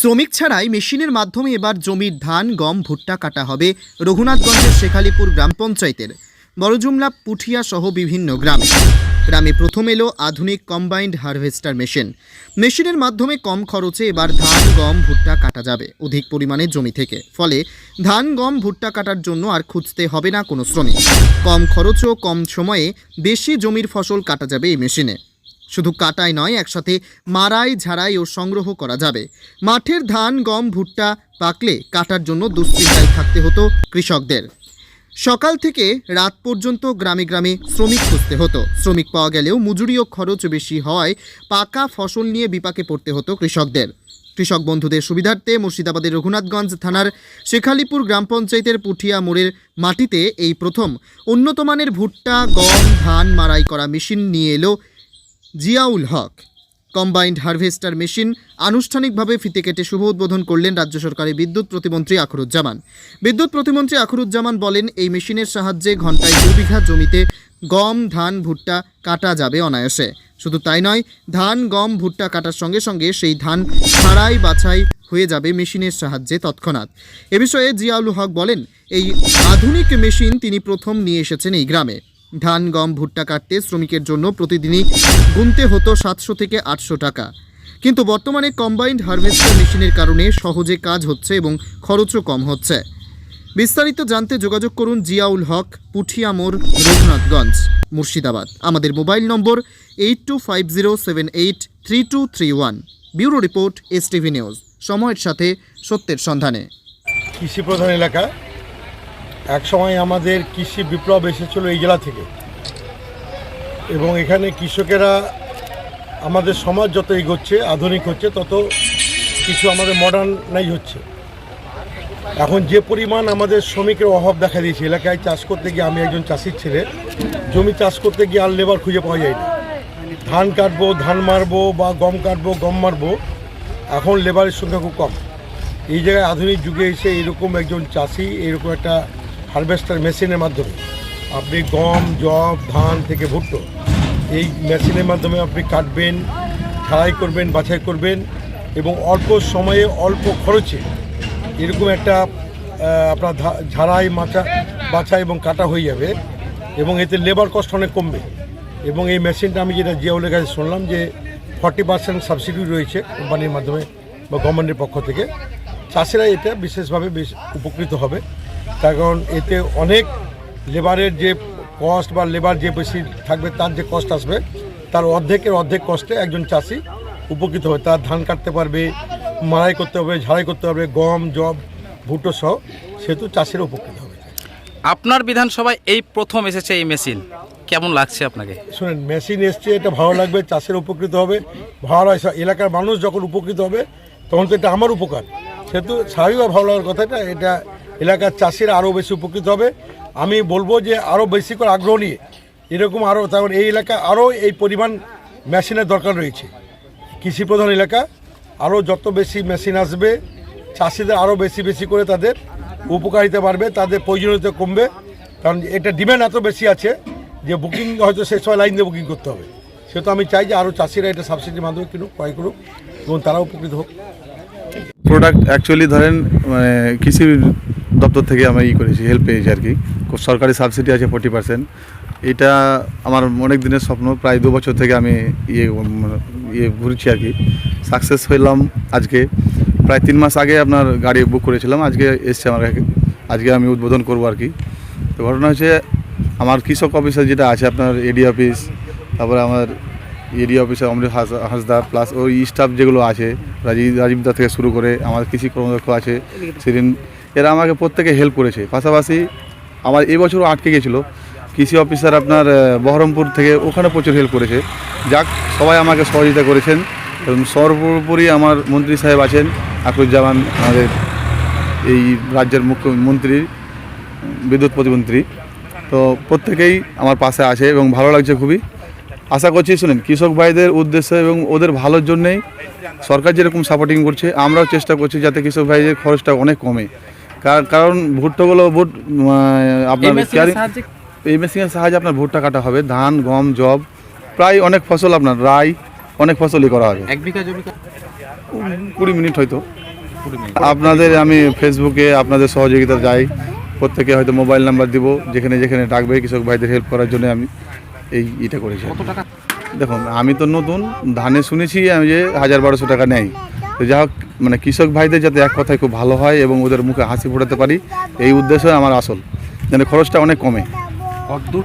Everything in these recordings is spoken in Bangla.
শ্রমিক ছাড়াই মেশিনের মাধ্যমে এবার জমির ধান, গম, ভুট্টা কাটা হবে রঘুনাথগঞ্জের শেখালিপুর গ্রাম পঞ্চায়েতের বড়জুমলা পুঠিয়া সহ বিভিন্ন গ্রামে। গ্রামে প্রথম এলো আধুনিক কম্বাইন্ড হারভেস্টার মেশিন। মেশিনের মাধ্যমে কম খরচে এবার ধান, গম, ভুট্টা কাটা যাবে অধিক পরিমাণে জমি থেকে। ফলে ধান, গম, ভুট্টা কাটার জন্য আর খুঁজতে হবে না কোনো শ্রমিক। কম খরচ ও কম সময়ে বেশি জমির ফসল কাটা যাবে এই মেশিনে। শুধু কাটাই নয়, একসাথে মারাই ঝাড়াই ও সংগ্রহ করা যাবে। মাঠের ধান, গম, ভুট্টা পাকলে কাটার জন্য দুশ্চিন্তায় থাকতে হতো কৃষকদের। সকাল থেকে রাত পর্যন্ত গ্রামে গ্রামে শ্রমিক খুঁজতে হতো। শ্রমিক পাওয়া গেলেও মজুরি ও খরচ বেশি হওয়ায় পাকা ফসল নিয়ে বিপাকে পড়তে হতো কৃষকদের। কৃষক বন্ধুদের সুবিধার্থে মুর্শিদাবাদের রঘুনাথগঞ্জ থানার শেখালিপুর গ্রাম পঞ্চায়েতের পুঠিয়া মোড়ের মাটিতে এই প্রথম উন্নতমানের ভুট্টা, গম, ধান মারাই করা মেশিন নিয়ে এলো Ziaul Haque. Combined harvester machine আনুষ্ঠানিকভাবে ফিতে কেটে শুভ উদ্বোধন করলেন রাজ্য সরকারের বিদ্যুৎ প্রতিমন্ত্রী আখরুজ্জামান। বিদ্যুৎ প্রতিমন্ত্রী আখরুজ্জামান বলেন, এই মেশিনের সাহায্যে ঘন্টায় দু বিঘা জমিতে গম, ধান, ভুট্টা কাটা যাবে অনায়াসে। শুধু তাই নয়, ধান, গম, ভুট্টা কাটার সঙ্গে সঙ্গে সেই ধান ছাড়াই বাছাই হয়ে যাবে মেশিনের সাহায্যে তৎক্ষণাৎ। এ বিষয়ে জিয়াউল হক বলেন, এই আধুনিক মেশিন তিনি প্রথম নিয়ে এসেছেন এই গ্রামে। ধান, গম, ভুট্টা কাটতে শ্রমিকের জন্য প্রতিদিনই গুনতে হতো সাতশো থেকে আটশো টাকা। কিন্তু বর্তমানে কম্বাইন্ড হারভেস্টার মেশিনের কারণে সহজে কাজ হচ্ছে এবং খরচও কম হচ্ছে। বিস্তারিত জানতে যোগাযোগ করুন জিয়াউল হক পুঠিয়ামোর রঘুনাথগঞ্জ, মুর্শিদাবাদ। আমাদের mobile number eight two five zero seven eight three two three one. Bureau report S TV news. সময়ের সাথে সত্যের সন্ধানে। কৃষি প্রধান এলাকা এক সময় আমাদের কৃষি বিপ্লব এসেছিল এই জেলা থেকে। এবং এখানে কৃষকেরা আমাদের সমাজ যত এগোচ্ছে, আধুনিক হচ্ছে, তত কিছু আমাদের মডার্নাইজ হচ্ছে। এখন যে পরিমাণ আমাদের শ্রমিকের অভাব দেখা দিয়েছে, এলাকায় চাষ করতে গিয়ে আমি একজন চাষির ছেলে, জমি চাষ করতে গিয়ে আর লেবার খুঁজে পাওয়া যায় না ধান কাটবো, ধান মারবো বা গম কাটবো, গম মারবো, এখন লেবারের সংখ্যা খুব কম। এই জায়গায় আধুনিক যুগে এসে এরকম একজন চাষি, এরকম একটা হারভেস্টার মেশিনের মাধ্যমে। আপনি গম জব ধান থেকে ভুট্টো, এই মেশিনের মাধ্যমে আপনি কাটবেন ঝাড়াই করবেন, বাছাই করবেন এবং অল্প সময়ে অল্প খরচে এরকম একটা আপনার ঝাড়াই, মাচা, বাছাই এবং কাটা হয়ে যাবে এবং এতে লেবার কস্ট অনেক কমবে। এবং এই মেশিনটা আমি যেটা জিয়াউলের কাছে শুনলাম যে ফর্টি পার্সেন্ট সাবসিডি রয়েছে কোম্পানির মাধ্যমে বা গভর্নমেন্টের পক্ষ থেকে। চাষিরা এটা বিশেষভাবে বেশ উপকৃত হবে। তার কারণ এতে অনেক লেবারের যে কস্ট বা লেবার যে বেশি থাকবে তার যে কস্ট আসবে তার অর্ধেকের অর্ধেক কষ্টে একজন চাষি উপকৃত হবে। তার ধান কাটতে পারবে মাড়াই করতে হবে ঝাড়াই করতে হবে গম জব ভুট্টো সহ সেহেতু চাষিরা উপকৃত হবে। আপনার বিধানসভায় এই প্রথম এসেছে এই মেশিন। কেমন লাগছে আপনাকে? শুনেন মেশিন এসছে এটা ভালো লাগবে চাষের উপকৃত হবে। ভালো হয় এলাকার মানুষ যখন উপকৃত হবে তখন তো এটা আমার উপকার। সেহেতু স্বাভাবিকভাবে ভালো লাগার কথা এটা এটা এলাকার চাষিরা আরও বেশি উপকৃত হবে। আমি বলব যে আরও বেশি করে আগ্রহ নিয়ে এরকম আরও তারপর এই এলাকায় আরও এই পরিমাণ মেশিনের দরকার রয়েছে। কৃষি প্রধান এলাকা, আরও যত বেশি মেশিন আসবে, চাষিদের আরও বেশি বেশি করে তাদের উপকারিতা বাড়বে, তাদের প্রয়োজনীয়তা কমবে। কারণ এটা ডিম্যান্ড এত বেশি আছে যে বুকিং হয়তো শেষ সময় লাইন দিয়ে বুকিং করতে হবে। সেহেতু আমি চাই যে আরও চাষিরা এটা সাবসিডির মাধ্যমে কিনুক, ক্রয় করুক এবং তারা উপকৃত হোক। প্রোডাক্ট অ্যাকচুয়ালি ধরেন মানে কৃষি দপ্তর থেকে আমরা ই করেছি হেল্প পেয়েছি আর কি। সরকারি সাবসিডি আছে ফোর্টি পার্সেন্ট এটা আমার অনেক দিনের স্বপ্ন, প্রায় দু বছর থেকে আমি ইয়ে ইয়ে ঘুরছি আর কি। সাকসেস হলাম আজকে। প্রায় তিন মাস আগে আপনার গাড়ি বুক করেছিলাম, আজকে এসছে আমার। আজকে আমি উদ্বোধন করব আর কি। তো ঘটনা হচ্ছে, আমার কৃষক অফিসার যেটা আছে, আপনার এডি অফিস তারপরে আমার এডি অফিসার অমৃত হাস- হাসদা প্লাস ওই স্টাফ যেগুলো আছে, রাজীব রাজীবদা থেকে শুরু করে আমার কৃষি কর্মদক্ষ আছে, সেদিন এরা আমাকে প্রত্যেকে হেল্প করেছে। পাশাপাশি আমার এবছরও আটকে গেছিল। কৃষি অফিসার আপনার বহরমপুর থেকে ওখানে প্রচুর হেল্প করেছে। যাক, সবাই আমাকে সহযোগিতা করেছেন এবং সর্বোপরি আমার মন্ত্রী সাহেব আছেন আখরুজ্জামান আমাদের এই রাজ্যের মুখ্যমন্ত্রী বিদ্যুৎ প্রতিমন্ত্রী। তো প্রত্যেকেই আমার পাশে আছে এবং ভালো লাগছে খুবই। আশা করছি শুনেন কৃষক ভাইদের উদ্দেশ্যে এবং ওদের ভালোর জন্যেই সরকার যেরকম সাপোর্টিং করছে আমরাও চেষ্টা করছি যাতে কৃষক ভাইদের খরচটা অনেক কমে। কার- কারণ ভুট্টোগুলো ভুট আপনার এই মেশিনের সাহায্যে আপনার ভুট্টা কাটা হবে ধান গম জব প্রায় অনেক ফসল আপনার রাই অনেক ফসলই করা হবে। এক বিঘা জমি কুড়ি মিনিট হয়তো। আপনাদের আমি ফেসবুকে আপনাদের সহযোগিতা যাই প্রত্যেকে হয়তো মোবাইল নাম্বার দিব যেখানে যেখানে ডাকবে কৃষক ভাইদের হেল্প করার জন্য আমি। এই এটা করেছি। কত টাকা? দেখুন আমি তো নতুন ধানে শুনেছি আমি যে হাজার বারোশো টাকা নেই। তো যা হোক মানে কৃষক ভাইদের যাতে এক কথায় খুব ভালো হয় এবং ওদের মুখে হাসি ফোটাতে পারি এই উদ্দেশ্য আমার আসল। যেন খরচটা অনেক কমে। কতদূর?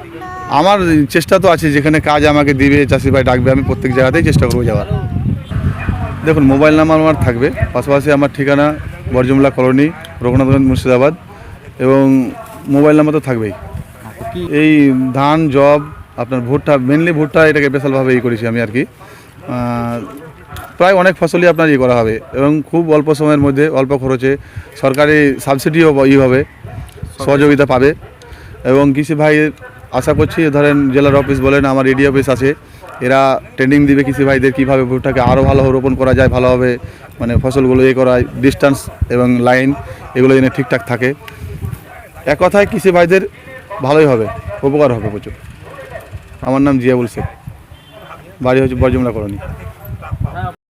আমার চেষ্টা তো আছে যেখানে কাজ আমাকে দিবে চাষি ভাই ডাকবে আমি প্রত্যেক জায়গাতেই চেষ্টা করব যাওয়ার। দেখুন মোবাইল নাম্বার আমার থাকবে পাশাপাশি আমার ঠিকানা বরজুমলা কলোনি রঘুনাথগঞ্জ মুর্শিদাবাদ এবং মোবাইল নাম্বার তো থাকবেই। এই ধান জব আপনার ভুট্টা মেনলি ভুট্টা এটাকে স্পেশালভাবে ই করেছি আমি আর কি। প্রায় অনেক ফসলই আপনার ই করা হবে এবং খুব অল্প সময়ের মধ্যে, অল্প খরচে সরকারি সাবসিডিও ই হবে, সহযোগিতা পাবে। এবং কৃষি ভাই, আশা করছি ধরেন জেলার অফিস বলেন, আমার এডি অফিস আছে, এরা ট্রেনিং দিবে কৃষি ভাইদের কীভাবে ভুট্টাকে আরও ভালো রোপণ করা যায়, ভালোভাবে মানে ফসলগুলো এ করা ডিস্টেন্স এবং লাইন এগুলো যেন ঠিকঠাক থাকে। এক কথায় কৃষি ভাইদের ভালোই হবে, উপকার হবে প্রচুর। আমার নাম জিয়াবুল শেখ। বাড়ি হচ্ছে বর্জমলা কলোনি।